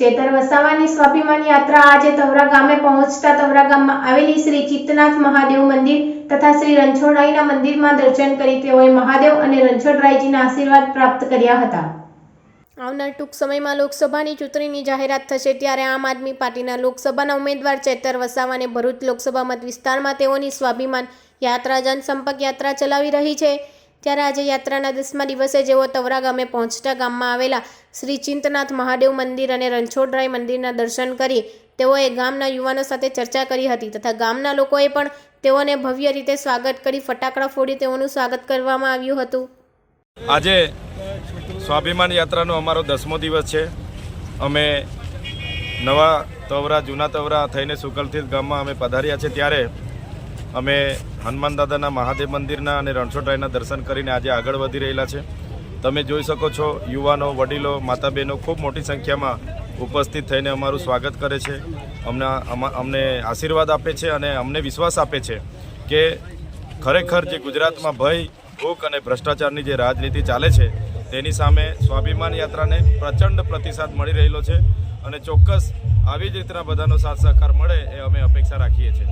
ચેતર વસાવાની સ્વાભિમાન યાત્રા આજે તવરા ગામે પહોંચતા તવરા ગામમાં આવેલી શ્રી ચિત્તનાથ મહાદેવ મંદિર તથા શ્રી રણછોડરાયના મંદિરમાં દર્શન કરી તેઓએ મહાદેવ અને રણછોડરાયજીના આશીર્વાદ પ્રાપ્ત કર્યા હતા. આવનાર ટૂંક સમયમાં લોકસભાની ચૂંટણીની જાહેરાત થશે ત્યારે આમ આદમી પાર્ટીના લોકસભાના ઉમેદવાર ચેતર વસાવાને ભરૂચ લોકસભા મત વિસ્તારમાં તેઓની સ્વાભિમાન યાત્રા જનસંપર્ક યાત્રા ચલાવી રહી છે. ત્યારે આજે યાત્રાના દસમા દિવસે જેઓ તવરા ગામે પહોંચતા ગામમાં આવેલા શ્રી ચિંતનાથ મહાદેવ મંદિર અને રણછોડરાય મંદિરના દર્શન કરી તેઓએ ગામના યુવાનો સાથે ચર્ચા કરી હતી તથા ગામના લોકોએ પણ તેઓને ભવ્ય રીતે સ્વાગત કરી ફટાકડા ફોડી તેઓનું સ્વાગત કરવામાં આવ્યું હતું. આજે સ્વાભિમાન યાત્રાનો અમારો દસમો દિવસ છે. અમે નવા તવરા, જૂના તવરા થઈને સુકલતીર્થ ગામમાં અમે પધાર્યા છે ત્યારે અમે હનુમાન દાદાના મહાદેવ મંદિરના અને રણછોડરાયના દર્શન કરીને આજે આગળ વધી રહેલા છે. તમે જોઈ શકો છો, યુવાનો, વડીલો માતા બહેનો ખૂબ મોટી સંખ્યામાં ઉપસ્થિત થઈને અમારું સ્વાગત કરે છે. અમને અમા- અમને આશીર્વાદ આપે છે અને અમને વિશ્વાસ આપે છે કે ખરેખર જે ગુજરાતમાં ભય, ભૂખ અને ભ્રષ્ટાચારની જે રાજનીતિ ચાલે છે, તેની સામે સ્વાભિમાન યાત્રાને પ્રચંડ પ્રતિસાદ મળી રહેલો છે અને ચોક્કસ આવી જ રીતના બધાનો સાથ સહકાર મળે એ અમે અપેક્ષા રાખીએ છીએ.